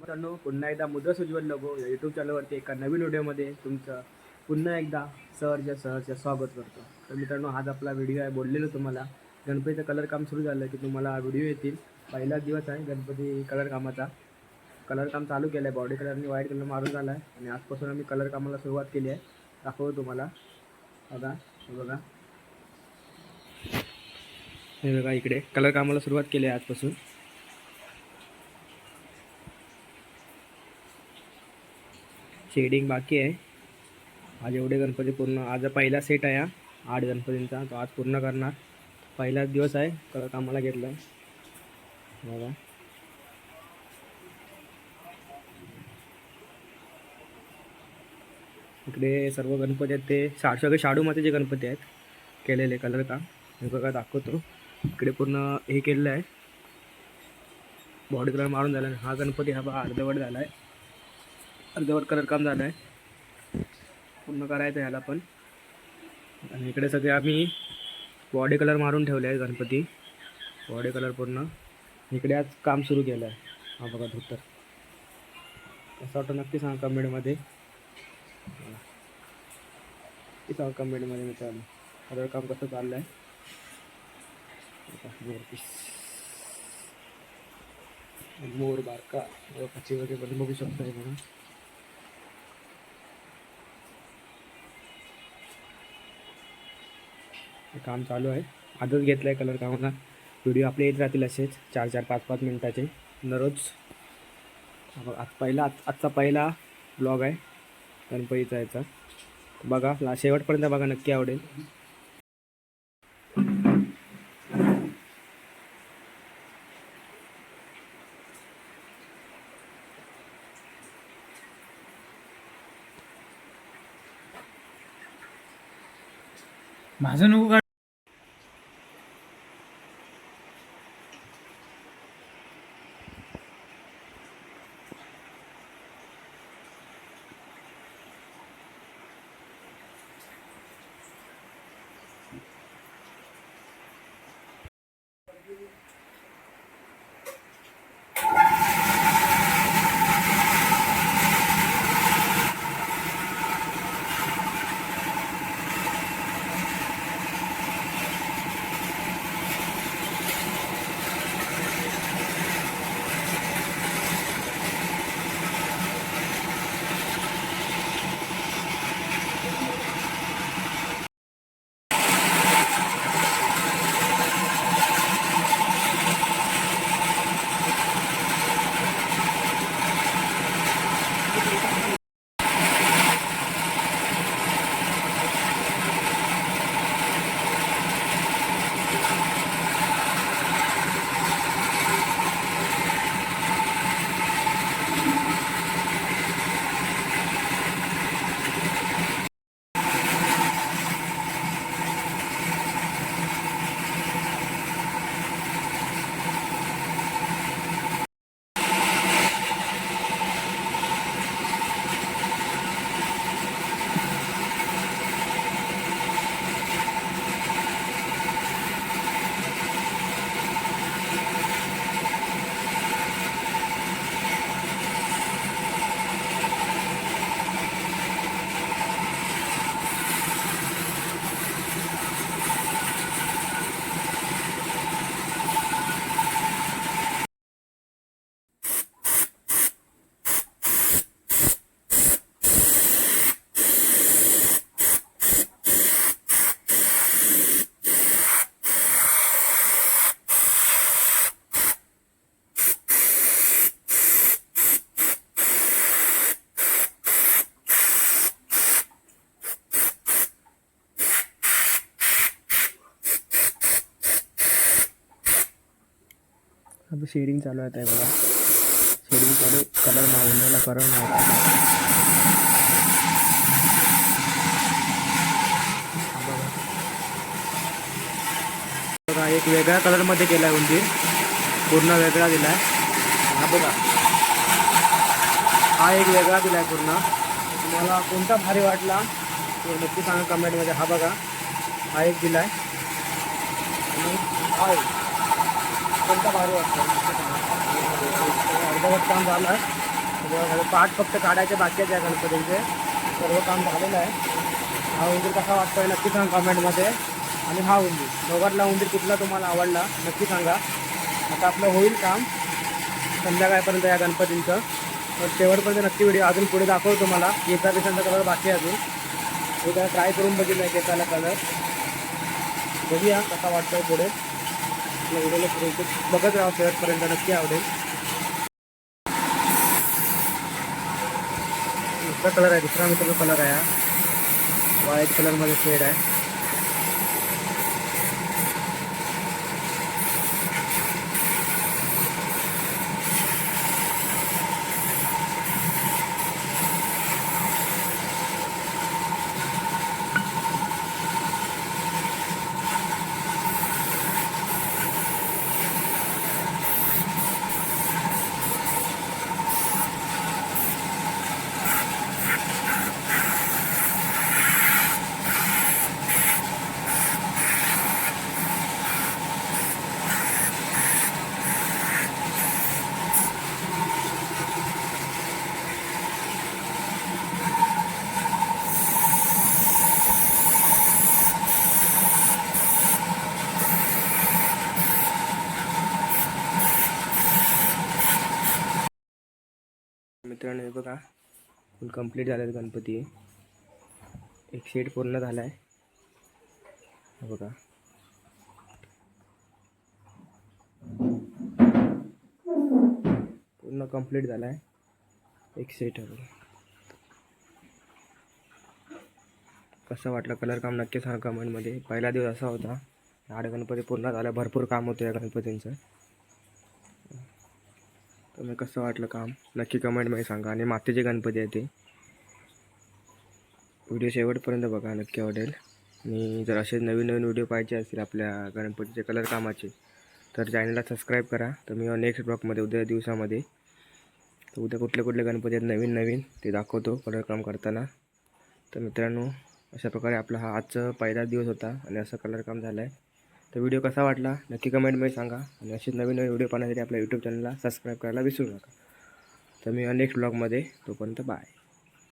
मित्रांनो पुन्हा एकदा मुद्रा उज्ज्वल लोगो या यूट्यूब चॅनलवरती एका नवीन व्हिडिओमध्ये तुमचं पुन्हा एकदा सहर्ष सहर्ष स्वागत करतो. तर मित्रांनो आज आपला व्हिडिओ आहे बोललेलो तुम्हाला. गणपतीचं कलर काम सुरू झालं की तुम्हाला व्हिडिओ येतील. पहिलाच दिवस आहे गणपती कलर कामाचा. कलर काम चालू केलं आहे बॉडी कलरने व्हाईट कलर मारून झाला आहे आणि आजपासून आम्ही कलर कामाला सुरुवात केली आहे. दाखवतो तुम्हाला. बघा हे बघा. हे बघा इकडे कलर कामाला सुरुवात केली आहे आजपासून. शेडिंग बाकी आहे. आज एवढे गणपती पूर्ण आज पहिला सेट आहे हा आठ गणपतींचा तो आज पूर्ण करणार. पहिलाच दिवस आहे कलर कामाला घेतला आहे बघा. इकडे सर्व गणपती आहेत ते शा सगळे शाडूमध्ये जे गणपती आहेत. केलेले कलर काम हे बघा दाखवतो. इकडे पूर्ण हे केलेलं आहे. बॉडी कलर मारून झाला हा गणपती हा बघा अर्धवट झाला आहे अर्धवट कलर काम झालं आहे. पूर्ण करायचं आहे ह्याला पण. आणि इकडे सगळे आम्ही बॉडी कलर मारून ठेवले आहे गणपती. बॉडी कलर पूर्ण. इकडे आज काम सुरू केलं आहे. हा बघा धोतर. कसं वाटतं नक्की सांग कमेंटमध्ये नक्की सांग कमेंटमध्ये मित्रांनो. कलर काम कसं चाललं आहे मोर मोर बारका. कच्ची वगैरे पण बघू शकता हे बघा हे काम चालू आहे. आजच घेतलं आहे कलर कामाचा. व्हिडिओ आपले येत राहतील असेच. चार चार पाच पाच मिनटाचे. दररोज. बघा आज पहिला आज आजचा पहिला ब्लॉग आहे. गणपतीचा याचा. बघा ला शेवटपर्यंत बघा नक्की आवडेल. माझं नको काढ शेडिंग चालू आहे बघा. शेडिंग चालू कलर मावून कलर मावून बघा एक वेगळ्या कलरमध्ये केला आहे उंदीर. पूर्ण वेगळा दिला आहे हा बघा. हा एक वेगळा दिला आहे पूर्ण. तुम्हाला कोणता भारी वाटला तो नक्की सांगा कमेंटमध्ये हा बघा. हा एक दिला आहे आणि हा एक. कोणता भारी वाटतो अर्धवट काम झालं आहे. पाठ फक्त काढायचे बाकी आहे गणपतीचे. सर्व काम झालेलं आहे. हा उंदीर कसा वाटतोय नक्की सांगा कमेंटमध्ये. आणि हा उंदीर दोघातला उंदीर कुठला तुम्हाला आवडला नक्की सांगा. आता आपलं होईल काम संध्याकाळपर्यंत या गणपतींचं. तर शेवटपर्यंत नक्की व्हिडिओ अजून पुढे दाखवतो तुम्हाला. केसा केसांचा कलर बाकी अजून. हे त्याला ट्राय करून बघितलं आहे केसाला कलर बघूया कसा वाटतोय पुढे. आपल्या व्हिडिओला पुढे बघत राहा शेवटपर्यंत नक्की आवडेल. दुसरा कलर आहे दुसरा मित्र कलर आहे हा. व्हाईट कलरमध्ये शेड आहे. मित्रांनो हे बघा. फुल कंप्लीट झालं गणपती. एक शेड पूर्ण झाला आहे बघा. पूर्ण कंप्लीट झाला आहे एक सेट आहे कसं वाटलं कलर काम? नक्की सांगा कमेंटमध्ये पहिला दिवस असा होता. आड गणपती पूर्ण झाला. भरपूर काम होतं या गणपतींचं. तुम्ही कसं वाटलं काम? नक्की कमेंटमध्ये सांगा. आणि मातीचे गणपती आहे ते? व्हिडिओ शेवटपर्यंत बघा नक्की आवडेल. आणि जर असे नवीन नवीन व्हिडिओ पाहिजे असतील आपल्या गणपतीचे कलर कामाचे तर चॅनलला सबस्क्राईब करा. तर मी नेक्स्ट ब्लॉकमध्ये उद्या दिवसामध्ये तर उद्या कुठले कुठले गणपती आहेत नवीन नवीन ते दाखवतो कलर काम करताना. तर मित्रांनो अशा प्रकारे आपला हा आजचा पहिला दिवस होता आणि असं कलर काम झालं आहे तर व्हिडिओ कसा वाटला नक्की कमेंटमध्ये सांगा. आणि असेच नवीन नवीन व्हिडिओ पाहण्यासाठी आपल्या यूट्यूब चॅनलला सबस्क्राईब करायला विसरू नका. तर मी नेक्स्ट ब्लॉगमध्ये तोपर्यंत बाय